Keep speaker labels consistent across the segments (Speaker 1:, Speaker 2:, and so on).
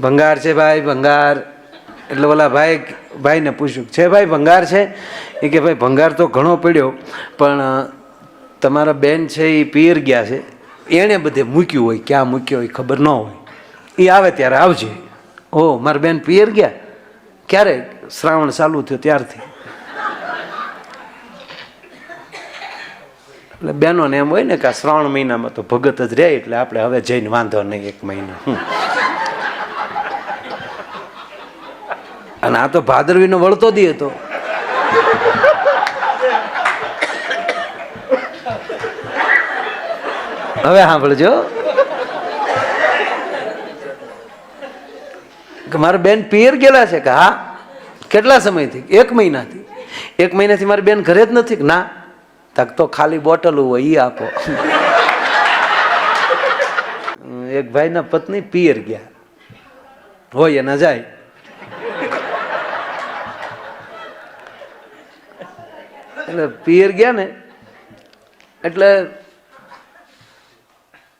Speaker 1: ભંગાર છે ભાઈ, ભંગાર. એટલે ઓલા ભાઈ, ભાઈને પૂછ્યું, છે ભાઈ, ભંગાર છે? એ કે, ભાઈ, ભંગાર તો ઘણો પડ્યો, પણ તમારા બેન છે એ પિયર ગયા છે. એણે બધે મૂક્યું હોય, ક્યાં મૂક્યો હોય, ખબર ન હોય. એ આવે ત્યારે આવજે. ઓ, મારા બેન પિયર ગયા? ક્યારે? શ્રાવણ ચાલુ થયો ત્યારથી. એટલે બહેનોને એમ હોય ને કે શ્રાવણ મહિનામાં તો ભગત જ રહે, એટલે આપણે હવે જઈને વાંધો નહીં એક મહિનો. અને આ તો ભાદરવીનો વળતો દી હતો. હવે સાંભળજો. કે મારા બેન પિયર ગયેલા છે કે હા? કેટલા સમયથી? એક મહિનાથી. એક મહિનાથી મારી બેન ઘરે જ નથી ના? તક તો ખાલી બોટલ હોય એ આપો. એક ભાઈના પત્ની પિયર ગયા. હોય એના જાય. એટલે પિયર ગયા ને, એટલે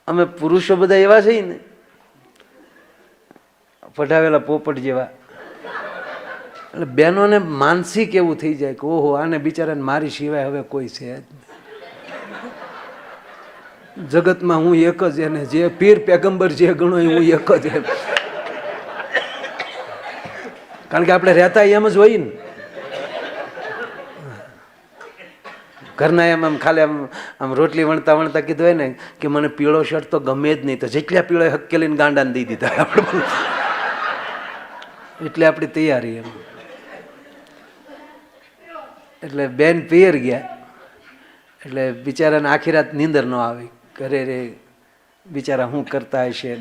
Speaker 1: અમે પુરુષો બધા એવા છીએ ને, પઢાવેલા પોપટ જેવા. એટલે બહેનોને માનસિક એવું થઈ જાય કે, ઓહો, આને બિચારાને મારી સિવાય હવે કોઈ છે જ. જગતમાં હું એક જ એને, જે પીર પેગંબર જે ગણો હું એક જ એમ. કારણ કે આપણે રહેતા એમ જ હોય ને. ઘરના એમ આમ ખાલી આમ આમ રોટલી વણતા વણતા કીધું હોય ને કે મને પીળો શર્ટ તો ગમે જ નહીં, તો જેટલા પીળો હકેલીને ગાંડાને દઈ દીધા. આપણે એટલે આપણી તૈયારી એમ. એટલે બેન પિયર ગયા. એટલે બિચારાને આખી રાત નીંદર ન આવી. ઘરે રે, બિચારા શું કરતા હશે,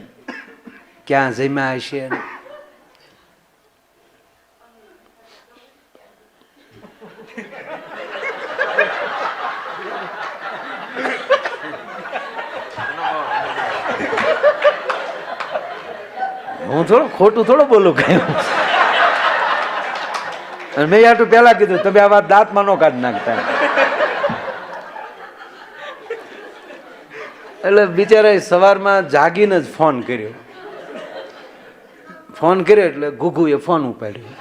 Speaker 1: ક્યાં જમ્યા હશે હું થોડું ખોટું થોડું બોલું કહ્યું મેં આટલું પહેલા કીધું, તમે આ વાત દાંતમાં નો કાઢી નાખતા. એટલે બિચારાએ સવારમાં જાગીને જ ફોન કર્યો. ફોન કર્યો એટલે ઘુઘુએ ફોન ઉપાડ્યો.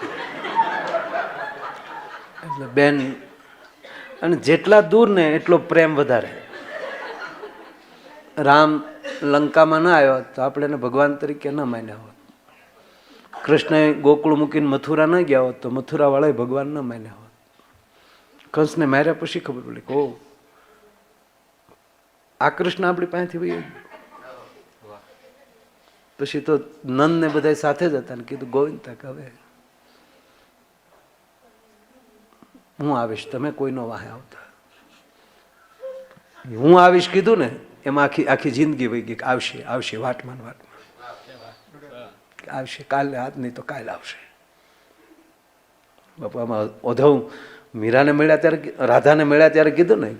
Speaker 1: એટલે બેન, અને જેટલા દૂર ને એટલો પ્રેમ વધારે. રામ લંકામાં ના આવ્યો, તો આપણે એને ભગવાન તરીકે ન માન્યા હોત. કૃષ્ણએ ગોકુળ મૂકીને મથુરા ન ગયા હોત તો મથુરાવાળાએ ભગવાન ન માન્યા હોત. કંસને માર્યા પછી ખબર પડી કહો આ કૃષ્ણ આપણી પાસેથી ગયો. પછી તો નંદ ને બધા સાથે જ હતા ને કીધું, ગોવિંદ તક હવે હું આવીશ, તમે કોઈનો વાહે આવતા. હું આવીશ કીધું ને, એમાં આખી આખી જિંદગી વહી ગઈ આવશે આવશે વાટમાન વાટમાં આવશે, કાલે આજ નહીં તો કાલે આવશે. બાપામાં ઓધવ મીરાને મળ્યા ત્યારે રાધાને મળ્યા ત્યારે કીધું ને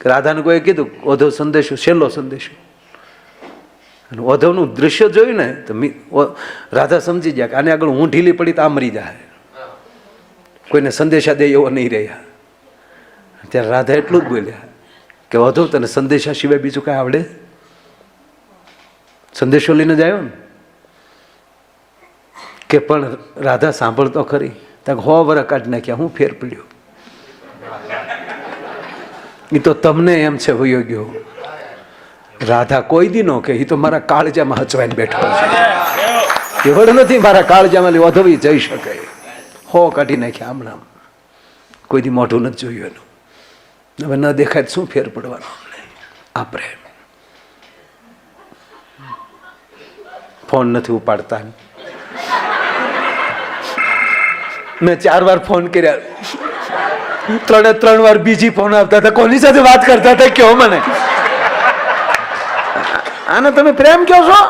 Speaker 1: કે રાધાને કોઈ કીધું ઓધવ સંદેશો, છેલ્લો સંદેશો. અને ઓધવનું દૃશ્ય જોયું ને તો રાધા સમજી ગયા કે આને આગળ હું ઢીલી પડી તો આ મરી જાય કોઈને સંદેશા દે એવો નહીં રહ્યા. ત્યારે રાધા એટલું જ બોલ્યા કે ઓધવ તને સંદેશા સિવાય બીજું કાંઈ આવડે? સંદેશો લઈને જ આવ્યો ને? કે પણ રાધા સાંભળતો ખરી. ત્યાં હો વર કાઢી નાખ્યા, હું ફેર પડ્યો. એ તો તમને એમ છે વયો ગયો. રાધા કોઈ દી નો કે એ તો મારા કાળજામાં હચવાઈને બેઠો છે. એવડ નથી મારા કાળજામાં વધવી જઈ શકે. હો, કાઢી નાખ્યા હમણાં. કોઈ દી મોઢું નથી જોયું એનું. હવે ન દેખાય શું ફેર પડવાનો આ પ્રેમ ફોન નથી ઉપાડતા મેં ચાર વાર ફોન કર્યા. ત્રણે ત્રણ વાર બીજી ફોન આવતા હતા. કોની સાથે વાત કરતા હતા કયો મને? આને તમે પ્રેમ કહો છો?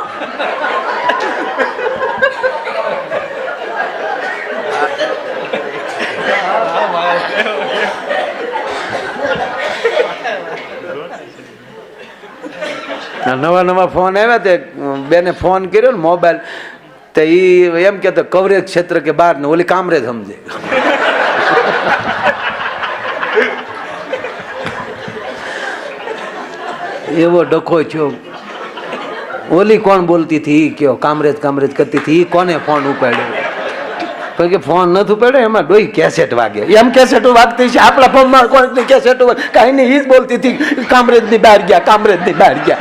Speaker 1: નવા નવા ફોન આવ્યા તે. બેને ફોન કર્યો ને મોબાઈલ તો એ એમ કહેતો, કવરેજ ક્ષેત્ર કે બહાર ને ઓલી કામરેજ સમજે. એવો ડખો થયો. ઓલી કોણ બોલતી હતી? કયો, કામરેજ કામરેજ કરતી હતી. કોને ફોન ઉપાડ્યો? કે ફોન નથી ઉપાડ્યો? એમાં ડોઈ કેસેટ વાગે. એમ કેસેટો વાગતી છે. આપણા ફોનમાં કોણ કેસેટો કાંઈ નહીં એ જ બોલતી હતી. કામરેજની બહાર ગયા, કામરેજની બહાર ગયા.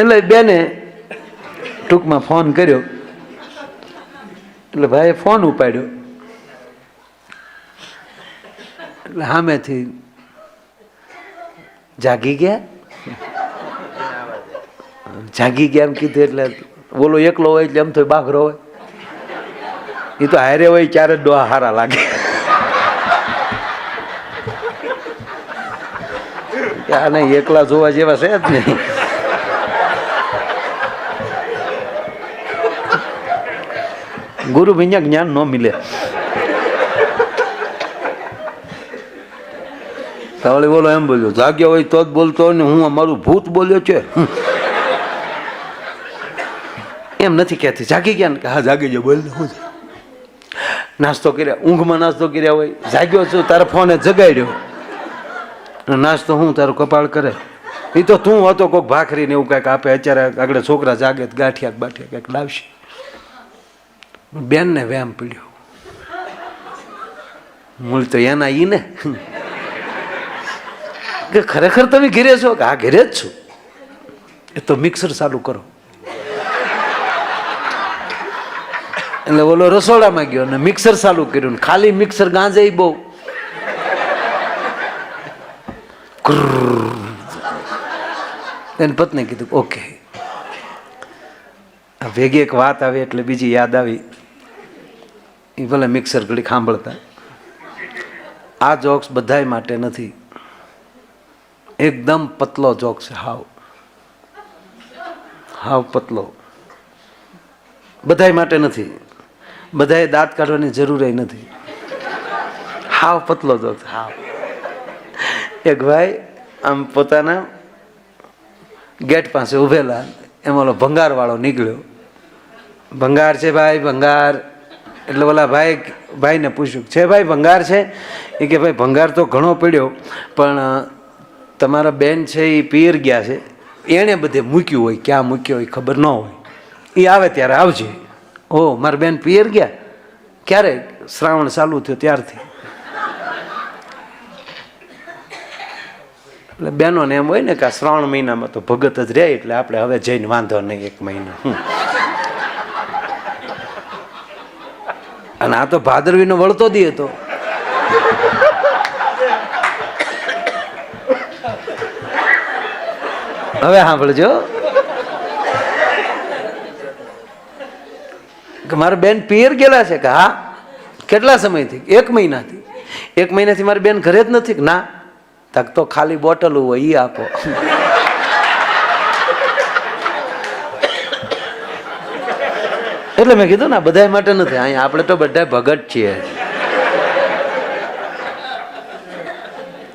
Speaker 1: એટલે બેને ટૂંકમાં ફોન કર્યો. એટલે ભાઈએ ફોન ઉપાડ્યો. એટલે સામેથી જાગી ગયા. જાગી ગયા એમ કીધું, એટલે બોલો એકલો હોય એટલે એમ તો બાઘરો હોય. એ તો હારે હોય ક્યારે ડોહા હારા લાગે. કે આ નહીં એકલા જોવા જેવા છે જ નહીં. ગુરુ વિඤ્ઞા જ્ઞાન ન મિલે. તાવળી બોલો એમ બોલ્યો, જાગ્યો હોય તો જ બોલતો હોય ને હું અમારું ભૂત બોલ્યો છે. એમ નથી કહેતી, જાગી ગયા ને કે હા, જાગી જાઓ બોલ હું નાસ્તો કર્યા, ઊંઘમાં નાસ્તો કર્યા હોય, જાગ્યો છું, તારા ફોને જગાડ્યો. નાસ્તો હું તારું કપાળ કરે. એ તો તું હતો કોઈક ભાખરી ને એવું કાંઈક આપે, અત્યારે આગળ છોકરા જાગે ગાંઠિયા બાઠિયા કંઈક લાવશે. બેનને વેમ પીડ્યો. મૂળ તો એના ઈ ને કે ખરેખર તમે ઘેરે છો? કે હા ઘેરે જ છું. એ તો મિક્સર ચાલુ કરો. એટલે બોલો રસોડામાં ગયો ને મિક્સર ચાલુ કર્યું ખાલી મિક્સર ગાંજે બહુ. એની પત્ની કીધું, ઓકે. ભેગી એક વાત આવી એટલે બીજી યાદ આવી. એ ભલે મિક્સર ઘડી સાંભળતા. આ જોક્સ બધાય માટે નથી. એકદમ પતલો જોક છે, હાવ. હાવ પતલો. બધાય માટે નથી. બધાએ દાંત કાઢવાની જરૂર નથી. હાવ પતલો જોક હાવ. એક ભાઈ આમ પોતાના ગેટ પાસે ઊભેલા, એમાં ભંગારવાળો નીકળ્યો. ભંગાર છે ભાઈ, ભંગાર. એટલે ઓલા ભાઈ ભાઈને પૂછ્યું, છે ભાઈ, ભંગાર છે? એ કે, ભાઈ, ભંગાર તો ઘણો પડ્યો, પણ તમારા બેન છે એ પિયર ગયા છે. એણે બધે મૂક્યું હોય, ક્યાં મૂક્યો હોય, ખબર ન હોય. એ આવે ત્યારે આવજે. ઓ, મારા બેન પિયર ગયા? ક્યારે? શ્રાવણ ચાલુ થયો ત્યારથી. એટલે બહેનોને એમ હોય ને કે શ્રાવણ મહિનામાં તો ભગત જ રહે, એટલે આપણે હવે જઈને વાંધો નહીં એક મહિનો. અને આ તો ભાદરવીનો વળતો દી હતો. હવે સાંભળજો. કે મારા બેન પિયર ગયેલા છે કે હા? કેટલા સમયથી? એક મહિનાથી. એક મહિનાથી મારી બેન ઘરે જ નથી ના? તક તો ખાલી બોટલ હોય એ આપો. એટલે મેં કીધું ને બધા માટે નથી અહીંયા આપણે તો બધા ભગત છીએ.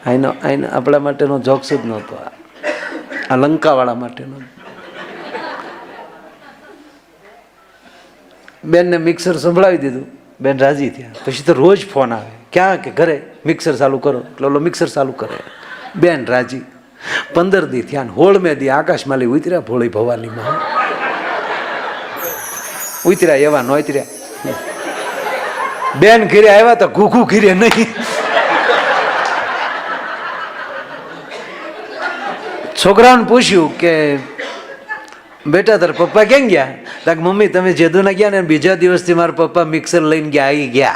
Speaker 1: આઈનો આઈનો, આપણા માટેનો જોક્સ જ નહોતો. આ. લંકાવાળા માટેનો. બેનને મિક્સર સંભળાવી દીધું. બેન રાજી થયા. પછી તો રોજ ફોન આવે. ક્યાં કે ઘરે મિક્સર ચાલુ કરો. એટલે ઓલો મિક્સર ચાલુ કરે. બેન રાજી. પંદર દી થયા હોળ મેં દી આકાશમાલી ઉતર્યા ભોળી ભવાનીમાં ઉતર્યા એવા ન ઉતર્યા. બેન ઘીરે આવ્યા તો ઘૂઘું ઘીરે નહીં. છોકરાઓને પૂછ્યું કે, બેટા, તારા પપ્પા ક્યાં ગયા? તાક મમ્મી, તમે જેદુના ગયા ને બીજા દિવસથી મારા પપ્પા મિક્સર લઈને ગયા, આવી ગયા.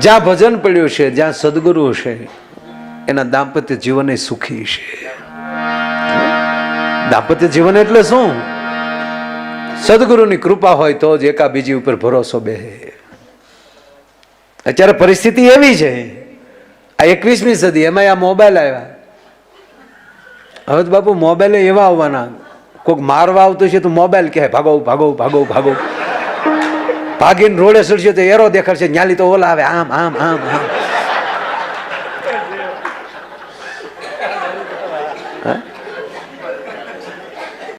Speaker 1: જ્યાં ભજન પડ્યું છે, જ્યાં સદગુરુ છે, એના દાંપત્ય જીવન સુખી છે. દાંપત્ય જીવન એટલે શું? સદગુરુની કૃપા હોય તો જ એકા બીજી ઉપર ભરોસો બેહે. અત્યારે પરિસ્થિતિ એવી છે, આ એકવીસમી સદી એમાં આ મોબાઈલ આવ્યા. હવે બાપુ મોબાઈલ એવા આવવાના કોઈક મારવા આવતું છે તો મોબાઈલ કહે ભાગો ભાગો ભાગો ભાગો. ભાગીને રોડે સડશે તો એરો દેખાડશે ન્યાલી તો ઓલા આવે આમ આમ આમ આમ.